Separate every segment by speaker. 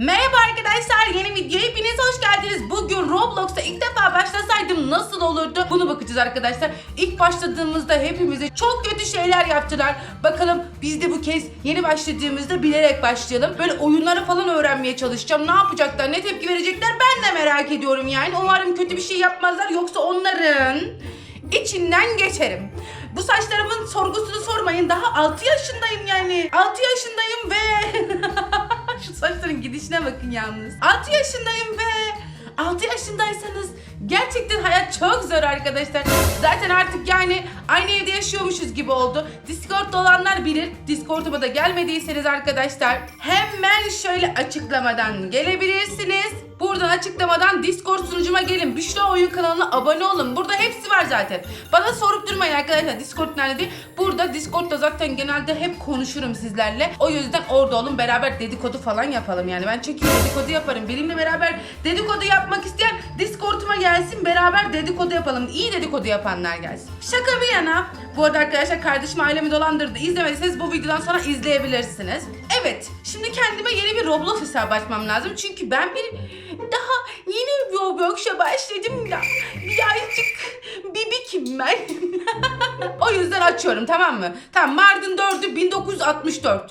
Speaker 1: Merhaba arkadaşlar yeni videoya hepiniz hoş geldiniz. Bugün Roblox'a ilk defa başlasaydım nasıl olurdu bunu bakacağız arkadaşlar. İlk başladığımızda hepimize çok kötü şeyler yaptılar. Bakalım biz de bu kez yeni başladığımızda bilerek başlayalım. Böyle oyunları falan öğrenmeye çalışacağım. Ne yapacaklar ne tepki verecekler ben de merak ediyorum yani. Umarım kötü bir şey yapmazlar yoksa onların içinden geçerim. Bu saçlarımın sorgusunu sormayın. Daha 6 yaşındayım yani. 6 yaşındayım ve gidişine bakın yalnız. 6 yaşındayım ve 6 yaşındaysanız gerçekten hayat çok zor arkadaşlar. Zaten artık yani aynı evde yaşıyormuşuz gibi oldu. Discord'da olanlar bilir. Discord'uma da gelmediyseniz arkadaşlar hemen şöyle açıklamadan gelebilirsiniz. Buradan açıklamadan Discord sunucuma gelin. Büşra Oyun kanalına abone olun. Burada hepsi var zaten. Bana sorup durmayın arkadaşlar Discord nerede diye. Burada Discord'da zaten genelde hep konuşurum sizlerle. O yüzden orada olun beraber dedikodu falan yapalım yani. Ben çünkü dedikodu yaparım. Benimle beraber dedikodu yapmak isteyen Discord'uma gelsin beraber dedikodu yapalım. İyi dedikodu yapanlar gelsin. Şaka bir yana. Bu arada arkadaşlar kardeşim ailemi dolandırdı. İzlemediyseniz bu videodan sonra izleyebilirsiniz. Evet. Şimdi kendime yeni bir Roblox hesabı açmam lazım. Çünkü ben bir daha yeni Roblox'a başladım da birazcık bibikim ben. o yüzden açıyorum tamam mı? Tamam Mardin 4'ü 1964.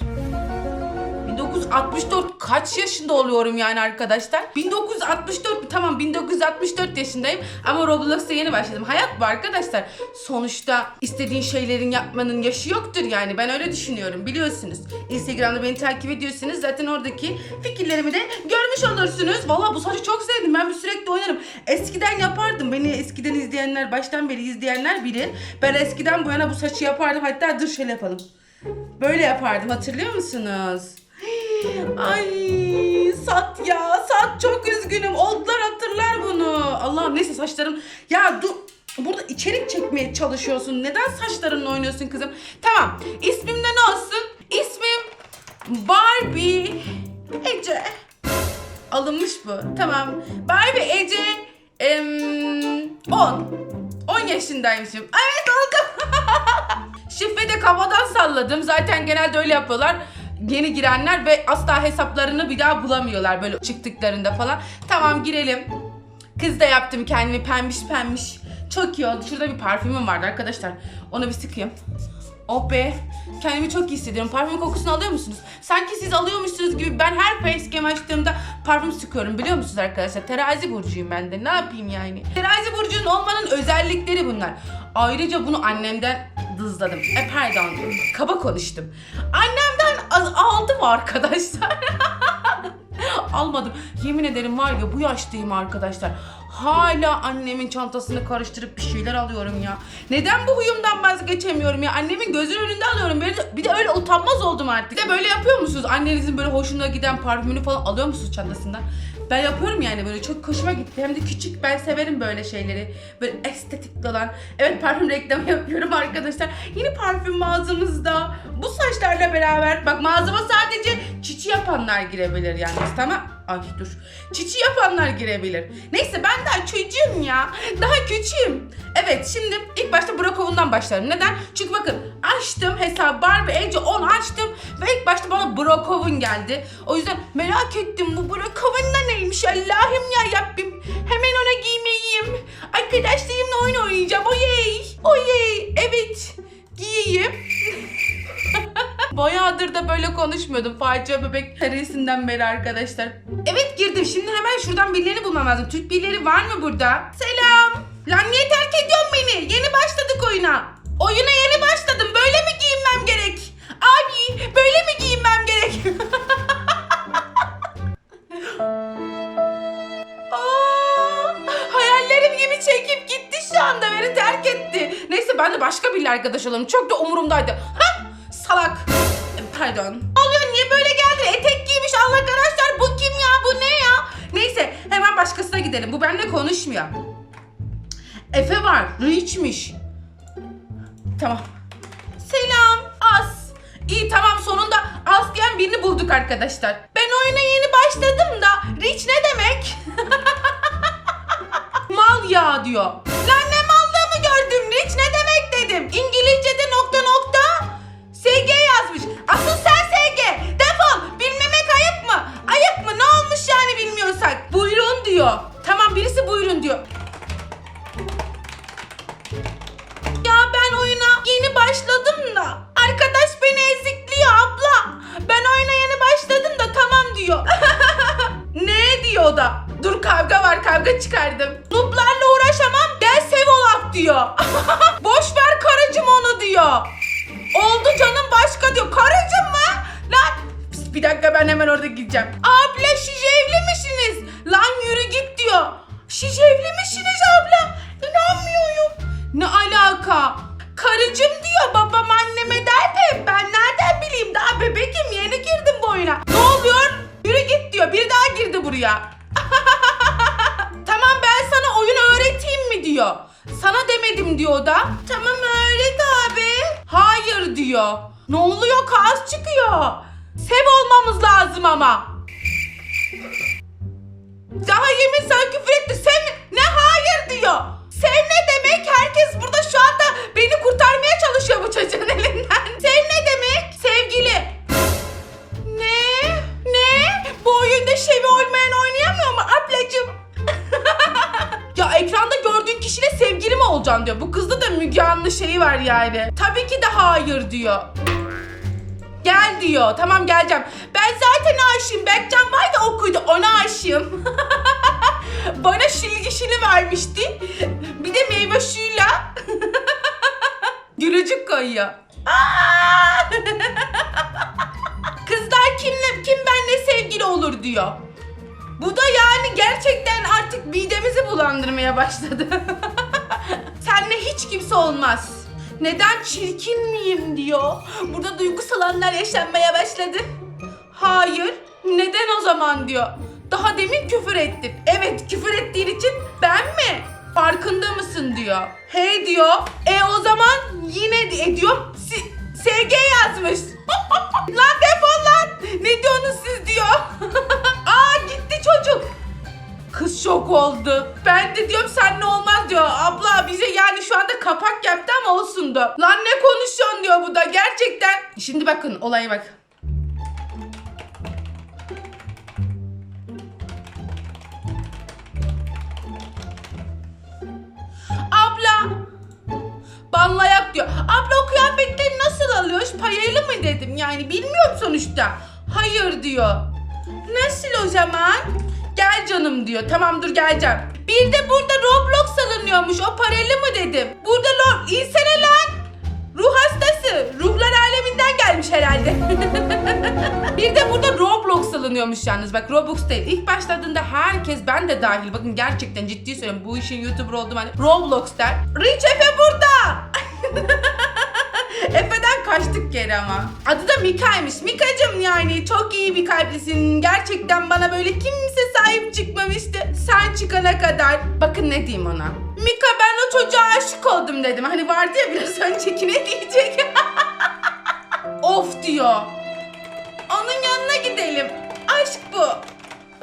Speaker 1: 1964 kaç yaşında oluyorum yani arkadaşlar? 1964 tamam 1964 yaşındayım ama Roblox'a yeni başladım. Hayat bu arkadaşlar. Sonuçta istediğin şeylerin yapmanın yaşı yoktur yani. Ben öyle düşünüyorum biliyorsunuz. Instagram'da beni takip ediyorsunuz. Zaten oradaki fikirlerimi de görmüş olursunuz. Valla bu saçı çok sevdim. Ben sürekli oynarım. Eskiden yapardım. Beni eskiden izleyenler, baştan beri izleyenler bilir. Ben eskiden bu yana bu saçı yapardım. Hatta dur şöyle yapalım. Böyle yapardım hatırlıyor musunuz? Ay sat ya sat çok üzgünüm. Oldlar hatırlar bunu. Allah'ım neyse saçlarım ya dur burada içerik çekmeye çalışıyorsun. Neden saçlarınla oynuyorsun kızım? Tamam ismim de ne olsun? İsmim Barbie. Ece. Alınmış bu. Tamam. Barbie Ece em, 10 10 yaşındaymışım. Evet oldum. Şifre de kafadan salladım. Zaten genelde öyle yapıyorlar. Yeni girenler ve asla hesaplarını bir daha bulamıyorlar böyle çıktıklarında falan. Tamam girelim. Kız da yaptım kendimi pembiş pembiş. Çok iyi oldu. Şurada bir parfümüm vardı arkadaşlar. Onu bir sıkayım. Oh be. Kendimi çok iyi hissediyorum. Parfüm kokusunu alıyor musunuz? Sanki siz alıyormuşsunuz gibi ben her facecam açtığımda parfüm sıkıyorum biliyor musunuz arkadaşlar? Terazi burcuyum ben de. Ne yapayım yani? Terazi burcunun olmanın özellikleri bunlar. Ayrıca bunu annemden dızladım. E pardon. Kaba konuştum. Annemden al- aldım arkadaşlar. Almadım. Yemin ederim var ya bu yaştayım arkadaşlar. Hala annemin çantasını karıştırıp bir şeyler alıyorum ya. Neden bu huyumdan vazgeçemiyorum ya? Annemin gözünün önünde alıyorum. Bir de, bir de öyle utanmaz oldum artık. Bir de böyle yapıyor musunuz? Annenizin böyle hoşuna giden parfümünü falan alıyor musunuz çantasından? Ben yapıyorum yani böyle çok hoşuma gitti. Hem de küçük ben severim böyle şeyleri. Böyle estetikli olan. Evet parfüm reklamı yapıyorum arkadaşlar. Yeni parfüm mağazamızda. Bu saçlarla beraber. Bak mağazama sadece çiçi yapanlar girebilir yani. Tamam. Ay dur. Çiçi yapanlar girebilir. Neyse ben daha çocuğum ya. Daha küçüğüm. Evet şimdi ilk başta Brokov'undan başlarım. Neden? Çünkü bakın açtım hesabı Barbie Ece 10 açtım ve ilk başta bana Brokov'un geldi. O yüzden merak ettim bu Brokov'un da neymiş Allah'ım ya Rabbim. Hemen ona giymeliyim. Arkadaşlarımla oyun oynayacağım. Oyey. Oyey. Evet. Giyeyim. Bayağıdır da böyle konuşmuyordum. Facia bebek serisinden beri arkadaşlar. Evet girdim. Şimdi hemen şuradan birilerini bulmam lazım. Türk birileri var mı burada? Selam. Lan niye terk ediyorsun beni? Yeni başladık oyuna. Oyuna yeni başladım. Böyle mi giyinmem gerek? Abi böyle mi giyinmem gerek? Hayallerim gibi çekip gitti şu anda beni terk etti. Neyse ben de başka biriyle arkadaş olurum. Çok da umurumdaydı. Pardon. Ne niye böyle geldi? Etek giymiş Allah arkadaşlar. Bu kim ya? Bu ne ya? Neyse hemen başkasına gidelim. Bu benimle konuşmuyor. Efe var. Rich'miş. Tamam. Selam. As. İyi tamam sonunda As diyen birini bulduk arkadaşlar. Ben oyuna yeni başladım da Rich ne demek? Mal ya diyor. Lan ne mallığımı gördüm Rich ne demek dedim. İngilizce'de başladım da. Arkadaş beni ezikliyor abla. Ben oyuna yeni başladım da tamam diyor. ne diyor o da? Dur kavga var kavga çıkardım. Nublarla uğraşamam gel sev olak diyor. Boş ver karıcım onu diyor. Oldu canım başka diyor. Karıcım mı? Lan bir dakika ben hemen orada gideceğim. Abla şiş evli misiniz? Lan yürü git diyor. Şiş evli misiniz abla? İnanmıyorum. Ne alaka? Karıcım diyor babam anneme der de ben nereden bileyim daha bebekim yeni girdim bu oyuna. Ne oluyor? Yürü git diyor. Bir daha girdi buraya. tamam ben sana oyun öğreteyim mi diyor. Sana demedim diyor da. Tamam öğret abi. Hayır diyor. Ne oluyor kaos çıkıyor. Sev olmamız lazım ama. Daha yemin sana küfür demek? Herkes burada şu anda beni kurtarmaya çalışıyor bu çocuğun elinden. Sev ne demek? Sevgili. Ne? Ne? Bu oyunda şevi olmayan oynayamıyor mu ablacığım? ya ekranda gördüğün kişiyle sevgili mi olacaksın diyor. Bu kızda da Müge Anlı şeyi var yani. Tabii ki de hayır diyor. Gel diyor. Tamam geleceğim. Ben zaten aşığım. Aa! Kızlar kimle kim benle sevgili olur diyor. Bu da yani gerçekten artık midemizi bulandırmaya başladı. Seninle hiç kimse olmaz. Neden çirkin miyim diyor. Burada duygusal anlar yaşanmaya başladı. Hayır. Neden o zaman diyor. Daha demin küfür ettin. Evet küfür ettiğin için ben mi? Farkında mısın diyor. Hey diyor. E o zaman yine e diyorum. Si- SG yazmış. lan defol lan. Ne diyorsunuz siz diyor. Aa gitti çocuk. Kız şok oldu. Ben de diyorum sen ne olmaz diyor. Abla bize yani şu anda kapak yaptı ama olsun da. Lan ne konuşuyorsun diyor bu da gerçekten. Şimdi bakın olaya bak. Banlayak diyor. Abla o kıyafetleri nasıl alıyoruz? Payalı mı dedim. Yani bilmiyorum sonuçta. Hayır diyor. Nasıl o zaman? Gel canım diyor. Tamam dur geleceğim. Bir de burada Roblox alınıyormuş. O paralı mı dedim. Burada lo insene lan. Ruh hastası. Ruhlar aleminden gelmiş herhalde. bir de burada Roblox alınıyormuş yalnız. Bak Roblox değil. İlk başladığında herkes ben de dahil. Bakın gerçekten ciddi söylüyorum. Bu işin YouTuber olduğum hani Roblox der. Rich Efe burada. Kaçtık geri ama. Adı da Mika'ymış. Mika'cım yani çok iyi bir kalplisin. Gerçekten bana böyle kimse sahip çıkmamıştı. Sen çıkana kadar. Bakın ne diyeyim ona. Mika ben o çocuğa aşık oldum dedim. Hani vardı ya biraz önceki ne diyecek? of diyor. Onun yanına gidelim. Aşk bu.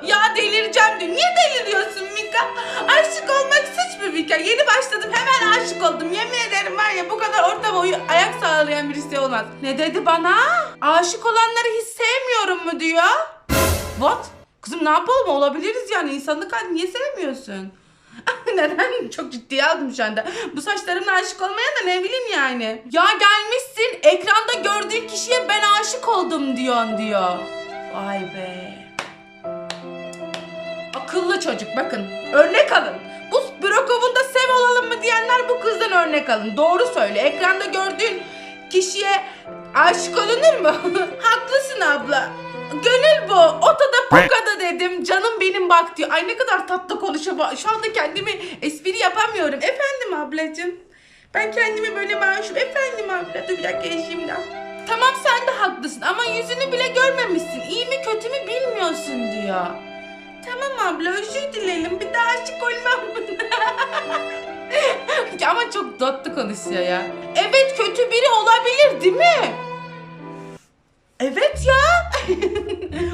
Speaker 1: Ya delireceğim diyor. Niye deliriyorsun Mika? Aşık olmak suç mu Mika? Yeni başladım hemen aşık oldum. Yemin ederim var ya bu kadar orta boyu ayak sağlayan birisi olmaz. Ne dedi bana? Aşık olanları hiç sevmiyorum mu diyor. What? Kızım ne yapalım olabiliriz yani insanlık hali niye sevmiyorsun? Neden? Çok ciddiye aldım şu anda. Bu saçlarımla aşık olmaya da ne bileyim yani. Ya gelmişsin ekranda gördüğün kişiye ben aşık oldum diyorsun diyor. Vay be. Akıllı çocuk bakın. Örnek alın. Brokov'un da sev olalım mı diyenler bu kızdan örnek alın. Doğru söyle. Ekranda gördüğün kişiye aşık olunur mu? Haklısın abla. Gönül bu. Otada pokada dedim. Canım benim bak diyor. Ay ne kadar tatlı konuşuyor. Şu anda kendimi espri yapamıyorum. Efendim ablacığım. Ben kendimi böyle maaşım. Efendim abla. Dur bir dakika da. Tamam sen de haklısın ama yüzünü bile görmemişsin. İyi mi kötü mü bilmiyorsun diyor. Tamam abla özür dilerim. Bir daha aşık olmam. Ama çok tatlı konuşuyor ya. Evet kötü biri olabilir değil mi? Evet ya.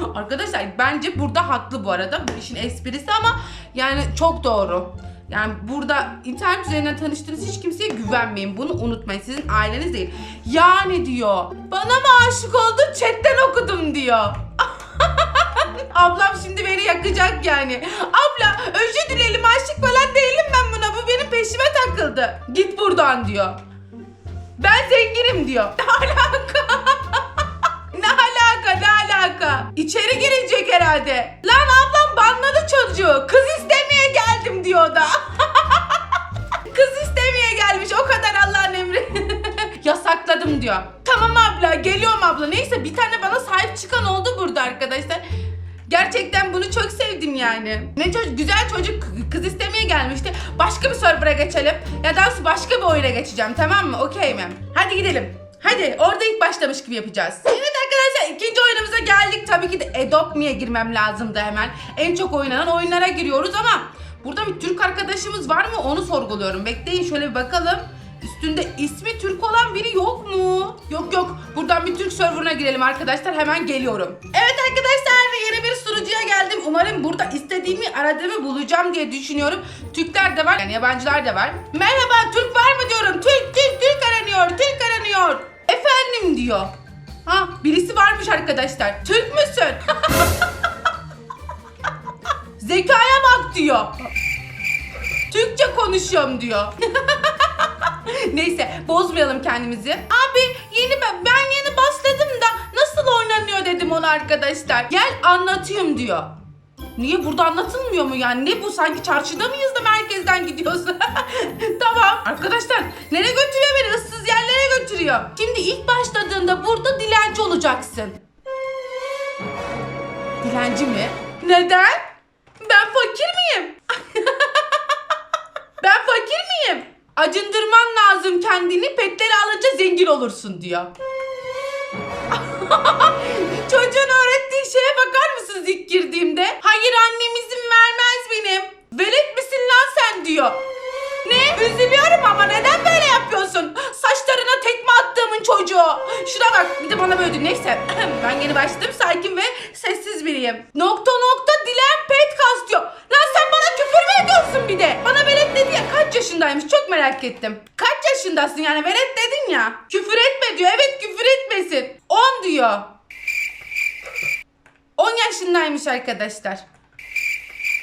Speaker 1: Arkadaşlar bence burada haklı bu arada. Bu işin esprisi ama yani çok doğru. Yani burada internet üzerinden tanıştığınız hiç kimseye güvenmeyin. Bunu unutmayın. Sizin aileniz değil. Yani diyor. Bana mı aşık oldun? Chatten okudum diyor. Ablam şimdi beni yakacak yani. Abla özür dilerim aşık falan değilim ben buna. Bu benim peşime takıldı. Git buradan diyor. Ben zenginim diyor. Ne alaka? ne alaka ne alaka? İçeri girecek herhalde. Lan ablam banladı çocuğu. Kız istemeye geldim diyor da. Kız istemeye gelmiş o kadar Allah'ın emri. Yasakladım diyor. Tamam abla geliyorum abla. Neyse bir tane bana sahip çıkan oldu burada arkadaşlar. Gerçekten bunu çok sevdim yani. Ne çocuk, güzel çocuk kız istemeye gelmişti. Başka bir server'a geçelim. Ya daha sonra başka bir oyuna geçeceğim tamam mı? Okey mi? Hadi gidelim. Hadi orada ilk başlamış gibi yapacağız. Evet arkadaşlar ikinci oyunumuza geldik. Tabii ki de Adopt girmem lazımdı hemen. En çok oynanan oyunlara giriyoruz ama burada bir Türk arkadaşımız var mı onu sorguluyorum. Bekleyin şöyle bir bakalım. Üstünde ismi Türk olan biri yok mu? Yok yok. Buradan bir Türk serverına girelim arkadaşlar. Hemen geliyorum. Evet arkadaşlar yeni bir sunucuya geldim. Umarım burada istediğimi aradığımı bulacağım diye düşünüyorum. Türkler de var. Yani yabancılar da var. Merhaba Türk var mı diyorum. Türk Türk Türk aranıyor. Türk aranıyor. Efendim diyor. Ha birisi varmış arkadaşlar. Türk müsün? Zekaya bak diyor. Türkçe konuşuyorum diyor. Neyse bozmayalım kendimizi. Abi yeni ben, ben yeni başladım da nasıl oynanıyor dedim ona arkadaşlar. Gel anlatayım diyor. Niye burada anlatılmıyor mu yani? Ne bu sanki çarşıda mıyız da merkezden gidiyoruz? tamam. Arkadaşlar nereye götürüyor beni? Issız yerlere götürüyor. Şimdi ilk başladığında burada dilenci olacaksın. Dilenci mi? Neden? Ben fakir miyim? ben fakir miyim? Acındırman lazım kendini petleri alınca zengin olursun diyor. Çocuğun öğrettiği şeye bakar mısınız ilk girdiğimde? Hayır annem izin vermez benim. Velet misin lan sen diyor. Ne? Üzülüyorum ama neden böyle yapıyorsun? Saçlarına tekme attığımın çocuğu. Şuna bak bir de bana böyle diyor. Neyse ben yeni başladım sakin ve sessiz biriyim. Nokta nokta dilen pet kas. Lan sen bana küfür mü ediyorsun bir de? Bana velet dedi ya kaç yaşındaymış çok merak ettim. Kaç yaşındasın yani velet dedin ya. Küfür etme diyor evet küfür etmesin. 10 diyor. 10 yaşındaymış arkadaşlar.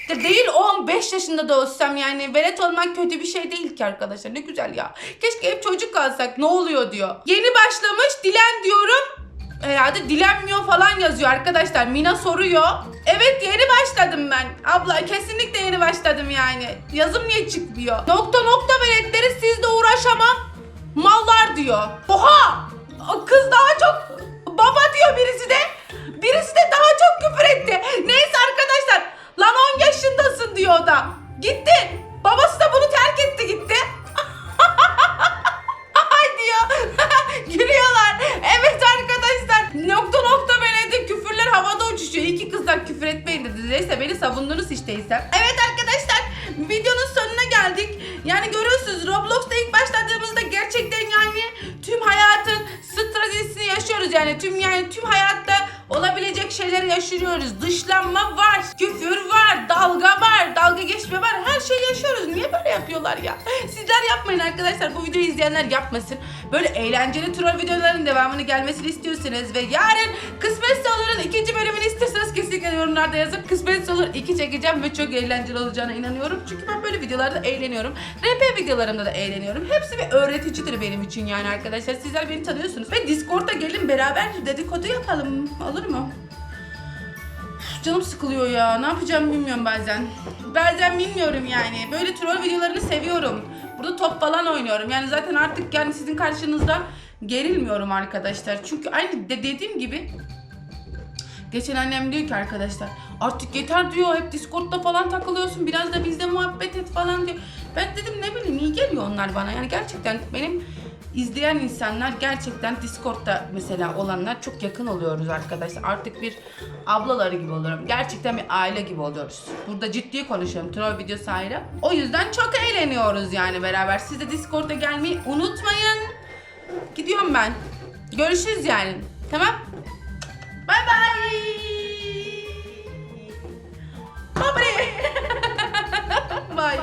Speaker 1: De değil 15 yaşında da olsam yani velet olmak kötü bir şey değil ki arkadaşlar. Ne güzel ya. Keşke hep çocuk kalsak ne oluyor diyor. Yeni başlamış dilen diyorum. Herhalde dilenmiyor falan yazıyor arkadaşlar. Mina soruyor. Evet yeni başladım ben. Abla kesinlikle yeni başladım yani. Yazım niye çıkmıyor? Nokta nokta veletleri sizle uğraşamam. Mallar diyor. Oha! Kız daha çok baba diyor birisi de. Birisi de daha çok küfür etti. Neyse arkadaşlar. Lan 10 yaşındasın diyor o da. Gitti. Tüm yani tüm hayatta olabilecek şeyleri yaşıyoruz. Dışlanma var, küfür var, dalga var, dalga geçme var. Her şeyi yaşıyoruz. Niye böyle yapıyorlar ya? Sizler yapmayın arkadaşlar. Bu videoyu izleyenler yapmasın. Böyle eğlenceli troll videoların devamını gelmesini istiyorsanız ve yarın kısmetse olurun ikinci bölümünü istiyorsanız kesinlikle yorumlarda yazın. Kısmetse olur iki çekeceğim ve çok eğlenceli olacağına inanıyorum. Çünkü ben böyle videolarda eğleniyorum. RP videolarımda da eğleniyorum. Hepsi bir öğreticidir benim için yani arkadaşlar. Sizler beni tanıyorsunuz. Ve Discord'a gelin beraber dedikodu yapalım. Olur mu? Canım sıkılıyor ya. Ne yapacağımı bilmiyorum bazen. Bazen bilmiyorum yani. Böyle troll videolarını seviyorum. Burada top falan oynuyorum. Yani zaten artık yani sizin karşınızda gerilmiyorum arkadaşlar. Çünkü aynı de dediğim gibi Geçen annem diyor ki arkadaşlar artık yeter diyor hep Discord'da falan takılıyorsun biraz da bizde muhabbet et falan diyor. Ben dedim ne bileyim iyi geliyor onlar bana yani gerçekten benim izleyen insanlar gerçekten Discord'da mesela olanlar çok yakın oluyoruz arkadaşlar. Artık bir ablaları gibi oluyorum. Gerçekten bir aile gibi oluyoruz. Burada ciddi konuşuyorum. Troll videosu ayrı. O yüzden çok eğleniyoruz yani beraber. Siz de Discord'a gelmeyi unutmayın. Gidiyorum ben. Görüşürüz yani. Tamam? Bay bay. Bye. bye. bye.